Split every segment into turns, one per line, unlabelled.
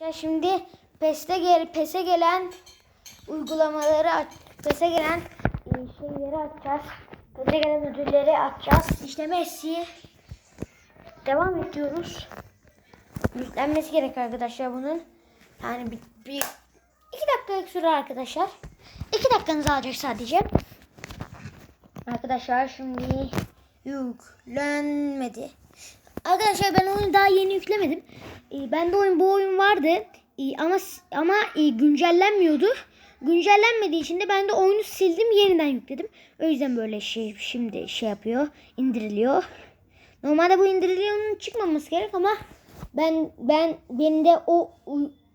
Ya şimdi PES'te gel PES'e gelen uygulamaları aç, PES'e gelen e, şeyleri açacağız. PES'e gelen ödülleri açacağız. İşte Messi devam ediyoruz. Yüklenmesi gerek arkadaşlar bunun. Yani bir, bir iki dakikalık süre arkadaşlar. İki dakikanızı alacak sadece. Arkadaşlar şimdi yüklenmedi. Arkadaşlar ben oyunu daha yeni yüklemedim. Ee, bende oyun bu oyun vardı. Ee, ama ama e, güncellenmiyordu. Güncellenmediği için de ben de oyunu sildim yeniden yükledim. O yüzden böyle şey şimdi şey yapıyor. indiriliyor. Normalde bu indiriliyorun çıkmaması gerek ama ben ben benim de o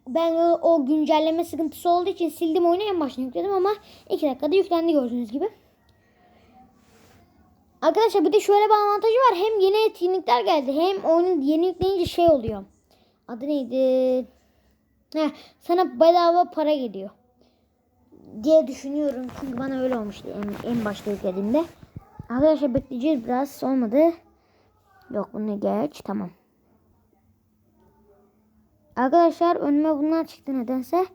ben o, o güncelleme sıkıntısı olduğu için sildim oyunu en baştan yükledim ama 2 dakikada yüklendi gördüğünüz gibi. Arkadaşlar bir de şöyle bir avantajı var. Hem yeni etkinlikler geldi hem oyunu yeni yükleyince şey oluyor. Adı neydi? Heh, sana bedava para geliyor. Diye düşünüyorum. Çünkü bana öyle olmuştu en, en başta yüklediğimde. Arkadaşlar bekleyeceğiz biraz. Olmadı. Yok bunu geç. Tamam. Arkadaşlar önüme bunlar çıktı nedense.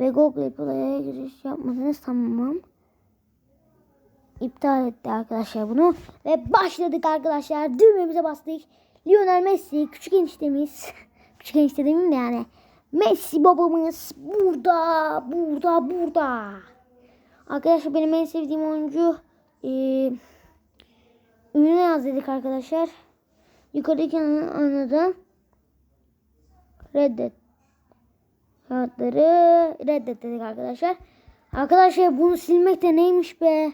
Ve Google Play'e giriş yapmadınız. Tamam. İptal etti arkadaşlar bunu. Ve başladık arkadaşlar. Düğmemize bastık. Lionel Messi küçük eniştemiz. küçük enişte demeyeyim de yani. Messi babamız burada, burada, burada. Arkadaşlar benim en sevdiğim oyuncu e, ünlü yaz dedik arkadaşlar. Yukarıdaki anladım. Reddet. Kağıtları reddet dedik arkadaşlar. Arkadaşlar bunu silmek de neymiş be.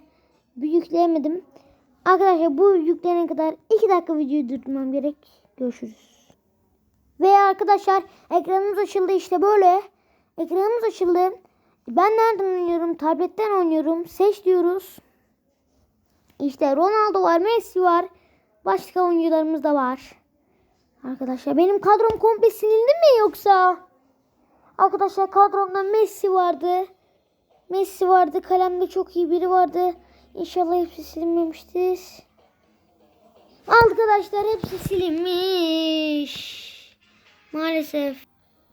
Yükleyemedim. Arkadaşlar bu yükleyene kadar 2 dakika videoyu durdurmam gerek. Görüşürüz. Ve arkadaşlar ekranımız açıldı işte böyle. Ekranımız açıldı. Ben nereden oynuyorum? Tabletten oynuyorum. Seç diyoruz. İşte Ronaldo var, Messi var. Başka oyuncularımız da var. Arkadaşlar benim kadrom komple silindi mi yoksa? Arkadaşlar kadromda Messi vardı. Messi vardı. Kalemde çok iyi biri vardı. İnşallah hepsi silinmemiştir. Arkadaşlar hepsi silinmiş. Maalesef.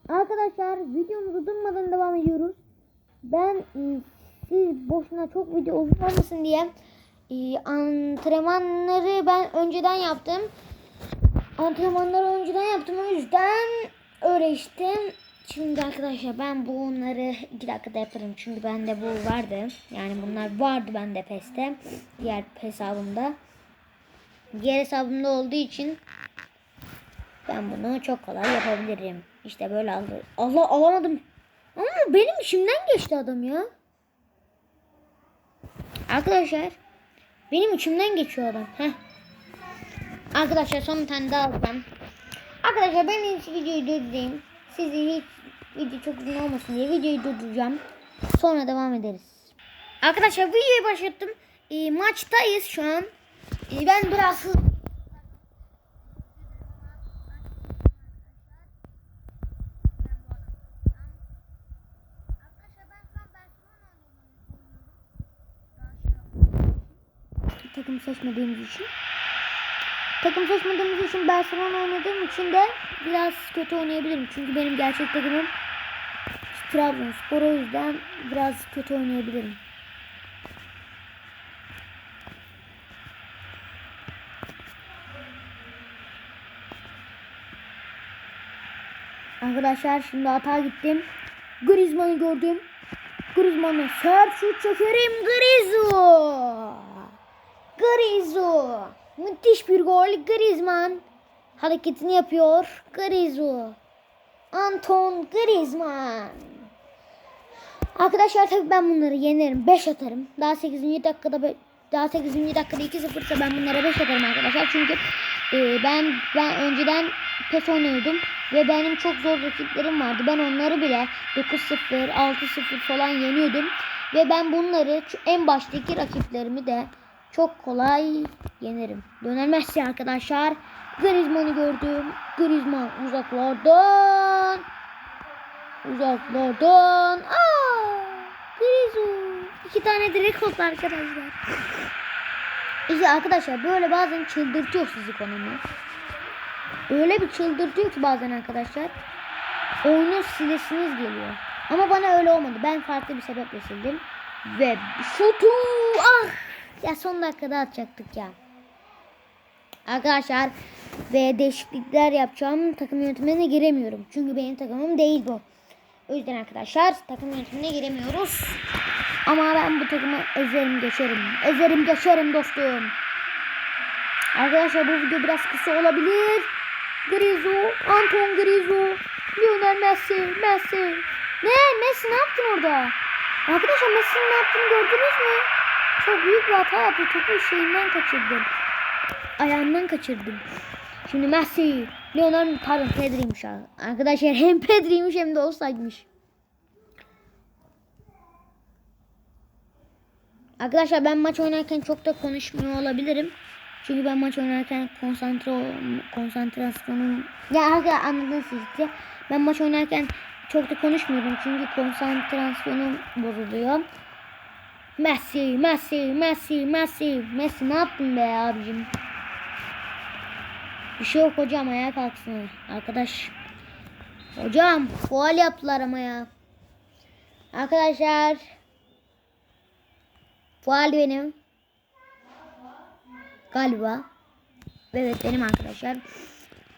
Arkadaşlar videomuzu durmadan devam ediyoruz. Ben e, siz boşuna çok video uzun olmasın diye e, antrenmanları ben önceden yaptım. Antrenmanları önceden yaptım o yüzden öyle işte. Şimdi arkadaşlar ben bu onları 2 dakikada yaparım. Çünkü bende bu vardı. Yani bunlar vardı bende PES'te. Diğer hesabımda. Diğer hesabımda olduğu için ben bunu çok kolay yapabilirim. İşte böyle aldı. Allah alamadım. Ama benim içimden geçti adam ya. Arkadaşlar benim içimden geçiyor adam. Heh. Arkadaşlar son bir tane daha alacağım. Arkadaşlar ben hiç videoyu durdurayım. Sizi hiç video çok uzun olmasın diye videoyu durduracağım. Sonra devam ederiz. Arkadaşlar videoyu başlattım. E, maçtayız şu an. E, ben biraz takım seçmediğimiz için. Takım seçmediğimiz için Barcelona oynadığım için de biraz kötü oynayabilirim. Çünkü benim gerçek takımım Trabzonspor o yüzden biraz kötü oynayabilirim. Arkadaşlar şimdi hata gittim. Griezmann'ı gördüm. Griezmann'a sert şut çekerim Griezmann. Griezmann. Müthiş bir gol. Griezmann hareketini yapıyor. Griezmann. Anton Griezmann. Arkadaşlar tabii ben bunları yenerim. 5 atarım. Daha 8. dakikada daha 8. dakikada 2-0 ise ben bunlara 5 atarım arkadaşlar. Çünkü e, ben ben önceden PES oynuyordum ve benim çok zor rakiplerim vardı. Ben onları bile 9-0, 6-0 falan yeniyordum. Ve ben bunları en baştaki rakiplerimi de çok kolay yenerim. Messi arkadaşlar. Griezmann'ı gördüm. Griezmann uzaklardan. Uzaklardan. Aa! Griezmann. İki tane direkt oldu arkadaşlar. İşte arkadaşlar böyle bazen çıldırtıyor sizi konumu. Öyle bir çıldırtıyor ki bazen arkadaşlar. oyunu silesiniz geliyor. Ama bana öyle olmadı. Ben farklı bir sebeple sildim. Ve şutu ah ya son dakikada atacaktık ya. Arkadaşlar ve değişiklikler yapacağım. Takım yönetimine giremiyorum. Çünkü benim takımım değil bu. O yüzden arkadaşlar takım yönetimine giremiyoruz. Ama ben bu takımı ezerim geçerim. Ezerim geçerim dostum. Arkadaşlar bu video biraz kısa olabilir. Grizo, Anton Grizo, Lionel Messi, Messi. Ne? Messi ne yaptın orada? Arkadaşlar Messi'nin ne yaptığını gördünüz mü? Çok büyük bir hata yaptı. Topu şeyinden kaçırdım. Ayağından kaçırdım. Şimdi Messi, Lionel pardon Pedri'ymiş. Arkadaşlar hem Pedri'ymiş hem de olsaymış. Arkadaşlar ben maç oynarken çok da konuşmuyor olabilirim. Çünkü ben maç oynarken konsantre konsantrasyonum ya arkadaşlar anladınız siz. Ben maç oynarken çok da konuşmuyorum çünkü konsantrasyonum bozuluyor. Messi, Messi, Messi, Messi. Messi ne yaptın be abicim? Bir şey yok hocam ayağa kalksın. Arkadaş. Hocam faal yaptılar ama ya. Arkadaşlar. Faal benim. Galiba. Evet benim arkadaşlar.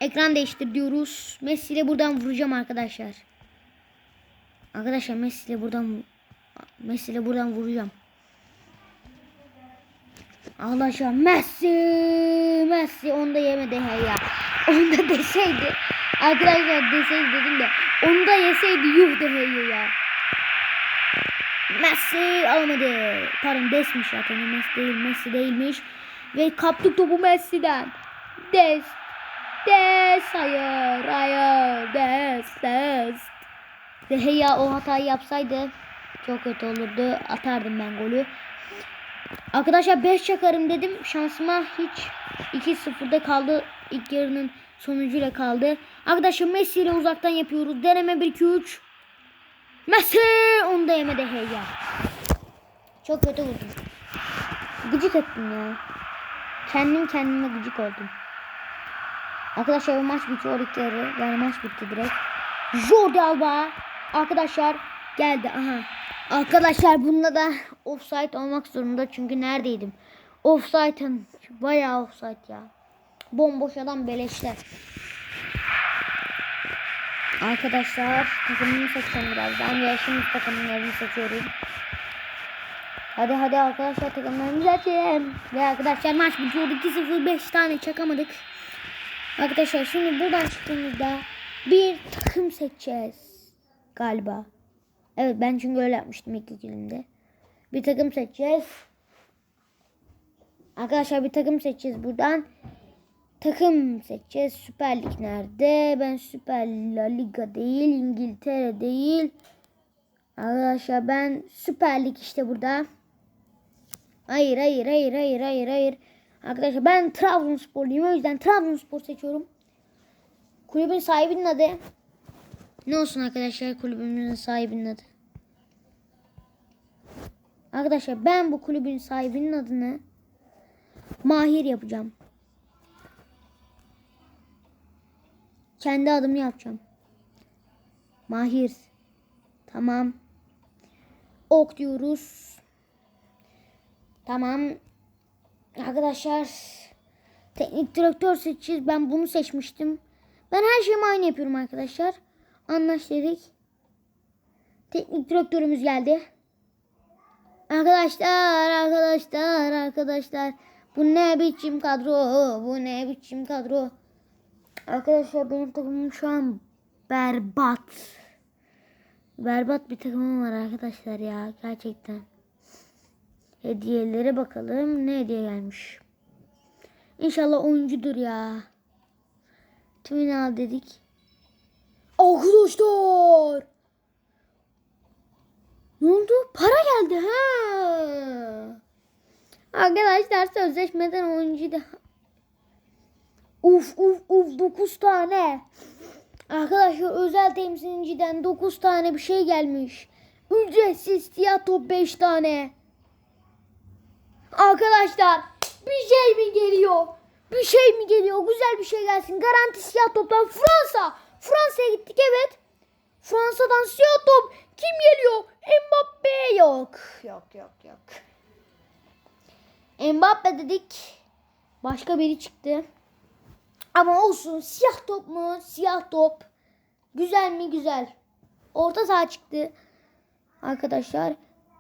Ekran değiştir diyoruz. Messi ile buradan vuracağım arkadaşlar. Arkadaşlar Messi ile buradan Messi ile buradan vuracağım. Arkadaşlar Messi Messi onu da yemedi he ya. Onu da deseydi. Arkadaşlar deseydi dedim de onu da yeseydi yuh de he ya. Messi almadı. Pardon Des'miş zaten. Messi değil. Messi değilmiş. Ve kaptık topu Messi'den. Des. Des. Hayır. Hayır. Des. Des. De Gea o hatayı yapsaydı çok kötü olurdu. Atardım ben golü. Arkadaşlar 5 çakarım dedim. Şansıma hiç 2-0'da kaldı. İlk yarının sonucuyla kaldı. Arkadaşlar Messi ile uzaktan yapıyoruz. Deneme 1-2-3. Messi! Onu da yemedi hey ya. Çok kötü vurdum. Gıcık ettim ya. Kendim kendime gıcık oldum. Arkadaşlar bu maç bitiyor ilk yarı. Yani maç bitti direkt. Jordi Alba. Arkadaşlar geldi. Aha. Arkadaşlar bunda da offside olmak zorunda. Çünkü neredeydim? Offside'ın bayağı offside ya. Bomboş adam beleşler. Arkadaşlar takımını seçeceğim birazdan. Şimdi takımlarını seçiyorum. Hadi hadi arkadaşlar takımlarını seçelim. Ve arkadaşlar maç bitiyor. 2-0 5 tane çakamadık. Arkadaşlar şimdi buradan çıktığımızda bir takım seçeceğiz. Galiba. Evet ben çünkü öyle yapmıştım ilk ikilimde. Bir takım seçeceğiz. Arkadaşlar bir takım seçeceğiz buradan. Takım seçeceğiz. Süper Lig nerede? Ben Süper La Liga değil, İngiltere değil. Arkadaşlar ben Süper Lig işte burada. Hayır, hayır, hayır, hayır, hayır, hayır. Arkadaşlar ben Trabzonsporluyum. O yüzden Trabzonspor seçiyorum. Kulübün sahibinin adı. Ne olsun arkadaşlar kulübümüzün sahibinin adı. Arkadaşlar ben bu kulübün sahibinin adını Mahir yapacağım. Kendi adımı yapacağım. Mahir. Tamam. Ok diyoruz. Tamam. Arkadaşlar teknik direktör seçeceğiz. Ben bunu seçmiştim. Ben her şeyimi aynı yapıyorum arkadaşlar. Anlaş dedik. Teknik direktörümüz geldi. Arkadaşlar, arkadaşlar, arkadaşlar. Bu ne biçim kadro? Bu ne biçim kadro? Arkadaşlar benim takımım şu an berbat. Berbat bir takımım var arkadaşlar ya gerçekten. Hediyelere bakalım. Ne hediye gelmiş? İnşallah oyuncudur ya. Tümünü al dedik. Arkadaşlar. Ne oldu? Para geldi ha. Arkadaşlar sözleşmeden oyuncu da. Uf uf uf 9 tane. Arkadaşlar özel temsilciden 9 tane bir şey gelmiş. Ücretsiz tiyatro 5 tane. Arkadaşlar bir şey mi geliyor? Bir şey mi geliyor? Güzel bir şey gelsin. Garanti siyah toplar Fransa. Fransa'ya gittik evet. Fransa'dan siyah top. Kim geliyor? Mbappe yok. Yok yok yok. Mbappe dedik. Başka biri çıktı. Ama olsun. Siyah top mu? Siyah top. Güzel mi? Güzel. Orta saha çıktı. Arkadaşlar.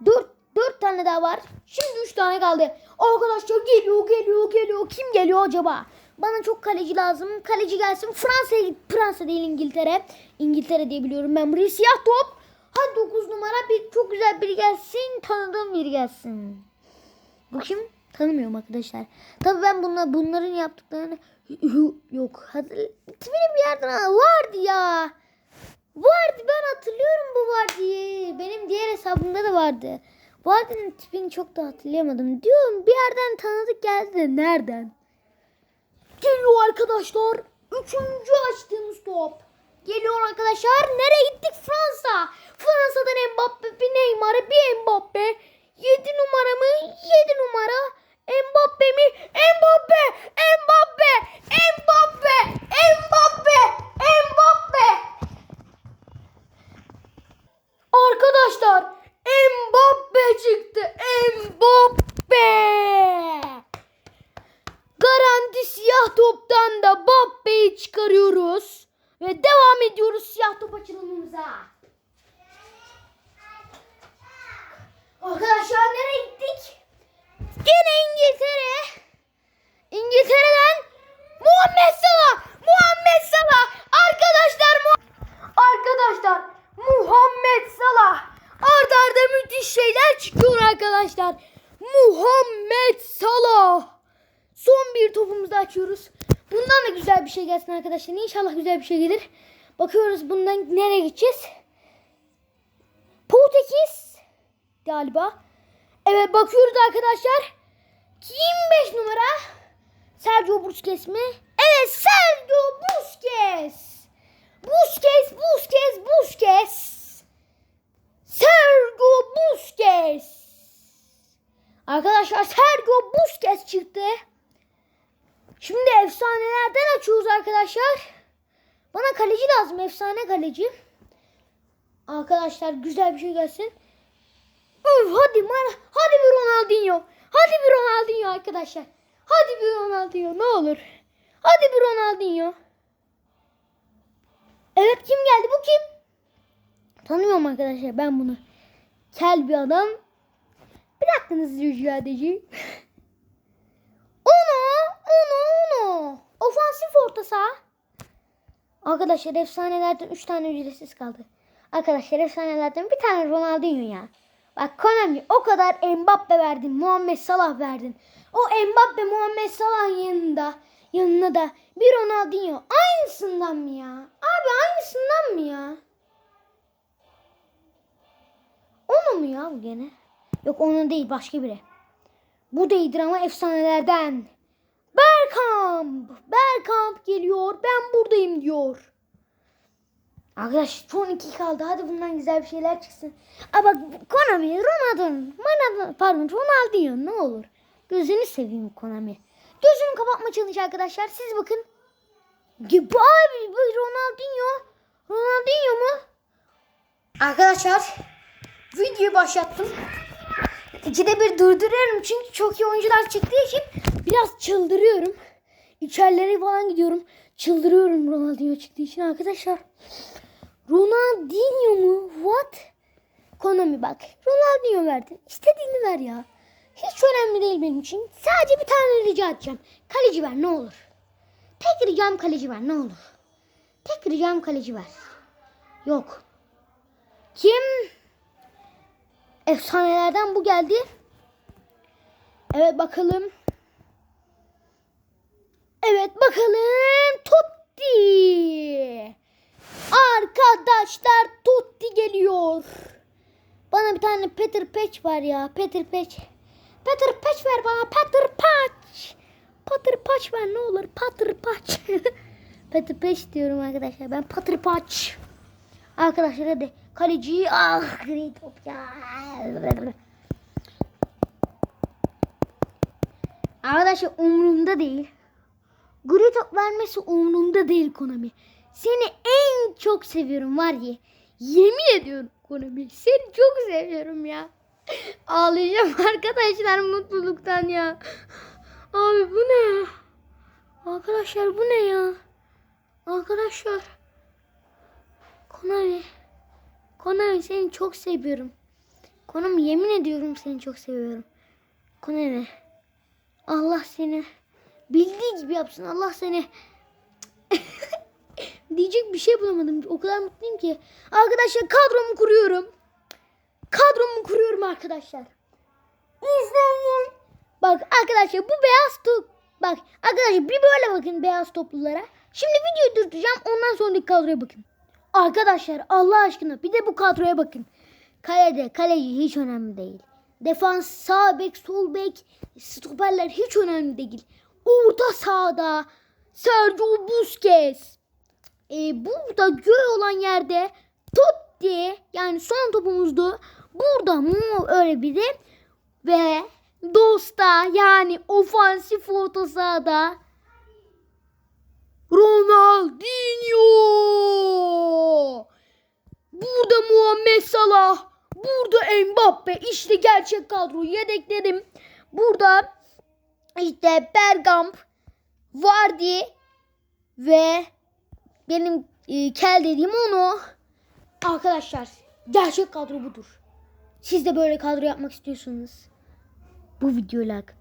Dört, dört tane daha var. Şimdi üç tane kaldı. Arkadaşlar geliyor geliyor geliyor. Kim geliyor acaba? Bana çok kaleci lazım. Kaleci gelsin. Fransa'ya git. Fransa değil İngiltere. İngiltere diye biliyorum ben burayı. Siyah top. Hadi 9 numara bir çok güzel biri gelsin. Tanıdığım biri gelsin. Bu kim? Tanımıyorum arkadaşlar. Tabii ben bunlar, bunların yaptıklarını yok. Hatır, tipini bir yerden vardı ya. Vardı ben hatırlıyorum bu vardı. Benim diğer hesabımda da vardı. Vardy'nin tipini çok da hatırlayamadım. Diyorum bir yerden tanıdık geldi de nereden? Geliyor arkadaşlar. Üçüncü açtığımız top. Geliyor arkadaşlar. Nereye gittik? Fransa. Fransa'dan Mbappe, bir Neymar, bir Mbappe. 7 numara mı? 7 numara. Mbappe mi? Mbappe! Mbappe! Mbappe! Mbappe! Mbappe! Arkadaşlar Mbappe çıktı. Mbappe! Garanti siyah toptan da Mbappe'yi çıkarıyoruz. Ve devam ediyoruz siyah top açılımımıza. Arkadaşlar nereye gittik? Gene İngiltere. İngiltere'den Muhammed Salah. Muhammed Salah. Arkadaşlar mu Arkadaşlar Muhammed Salah. Arda arda müthiş şeyler çıkıyor arkadaşlar. Muhammed Salah. Son bir topumuzu açıyoruz. Bundan da güzel bir şey gelsin arkadaşlar. İnşallah güzel bir şey gelir. Bakıyoruz bundan nereye gideceğiz? Portekiz galiba. Evet bakıyoruz arkadaşlar. Kim 5 numara? Sergio Busquets mi? Evet Sergio Busquets. Busquets, Busquets, Busquets. Sergio Busquets. Arkadaşlar Sergio Busquets çıktı. Şimdi efsanelerden açıyoruz arkadaşlar. Bana kaleci lazım. Efsane kaleci. Arkadaşlar güzel bir şey gelsin. Üf, hadi bana. Hadi bir Ronaldinho. Hadi bir Ronaldinho arkadaşlar. Hadi bir Ronaldinho ne olur. Hadi bir Ronaldinho. Evet kim geldi bu kim? Tanımıyorum arkadaşlar ben bunu. Kel bir adam. Bir dakikanızı rica edeceğim. Onu, onu. Ofansif orta saha. Arkadaşlar efsanelerden 3 tane ücretsiz kaldı. Arkadaşlar efsanelerden bir tane Ronaldinho ya. Bak Konami o kadar Mbappe verdin, Muhammed Salah verdin. O Mbappe Muhammed Salah'ın yanında, yanına da bir Ronaldinho. Aynısından mı ya? Abi aynısından mı ya? Onu mu ya bu gene? Yok onun değil başka biri. Bu değildir ama efsanelerden. Bergkamp. Bergkamp geliyor. Ben buradayım diyor. Arkadaş son iki kaldı. Hadi bundan güzel bir şeyler çıksın. Aa bak Konami, Ronaldo, Ronaldo, pardon Ronaldinho ne olur. Gözünü seveyim Konami. Gözünü kapatma challenge arkadaşlar. Siz bakın. Gibi abi bu Ronaldinho. Ronaldinho mu? Arkadaşlar videoyu başlattım. İkide bir durduruyorum çünkü çok iyi oyuncular çıktığı için biraz çıldırıyorum. İçerilere falan gidiyorum. Çıldırıyorum Ronaldinho çıktığı için arkadaşlar. Ronaldinho mu? What? Konami bak. Ronaldinho verdin. İstediğini ver ya. Hiç önemli değil benim için. Sadece bir tane rica edeceğim. Kaleci ver ne olur. Tek ricam kaleci ver ne olur. Tek ricam kaleci ver. Yok. Kim? Efsanelerden bu geldi. Evet bakalım. Evet bakalım. Totti. Arkadaşlar Totti geliyor. Bana bir tane Peter Patch var ya. Peter Patch. Peter Patch ver bana. Peter Patch. Peter Patch ver ne olur. Peter Patch. Peter Patch diyorum arkadaşlar. Ben Peter Patch. Arkadaşlar hadi. Kaleci. Ah gri top ya. Arkadaşlar umurumda değil. Gri top vermesi umurumda değil Konami. Seni en çok seviyorum var ya. Yemin ediyorum Konami. Seni çok seviyorum ya. Ağlayacağım arkadaşlar mutluluktan ya. Abi bu ne ya? Arkadaşlar bu ne ya? Arkadaşlar. Konami. Konami seni çok seviyorum. Konami yemin ediyorum seni çok seviyorum. Konami. Allah seni bildiği gibi yapsın. Allah seni diyecek bir şey bulamadım. O kadar mutluyum ki. Arkadaşlar kadromu kuruyorum. Kadromu kuruyorum arkadaşlar. İzleyin. Bak arkadaşlar bu beyaz top. Bak arkadaşlar bir böyle bakın beyaz toplulara. Şimdi videoyu durduracağım. Ondan sonraki kadroya bakın. Arkadaşlar Allah aşkına bir de bu kadroya bakın. Kalede kaleci hiç önemli değil. Defans sağ bek sol bek stoperler hiç önemli değil. Orta sahada Sergio Busquets. E, burada göğe olan yerde Totti yani son topumuzdu. Burada mu öyle biri ve Dosta yani ofansif orta sahada Ronaldinho. Burada Muhammed Salah. Burada Mbappe. İşte gerçek kadro. Yedeklerim. Burada işte Bergamp, Vardy ve benim e, kel dediğim onu. Arkadaşlar gerçek kadro budur. Siz de böyle kadro yapmak istiyorsanız bu videoyu like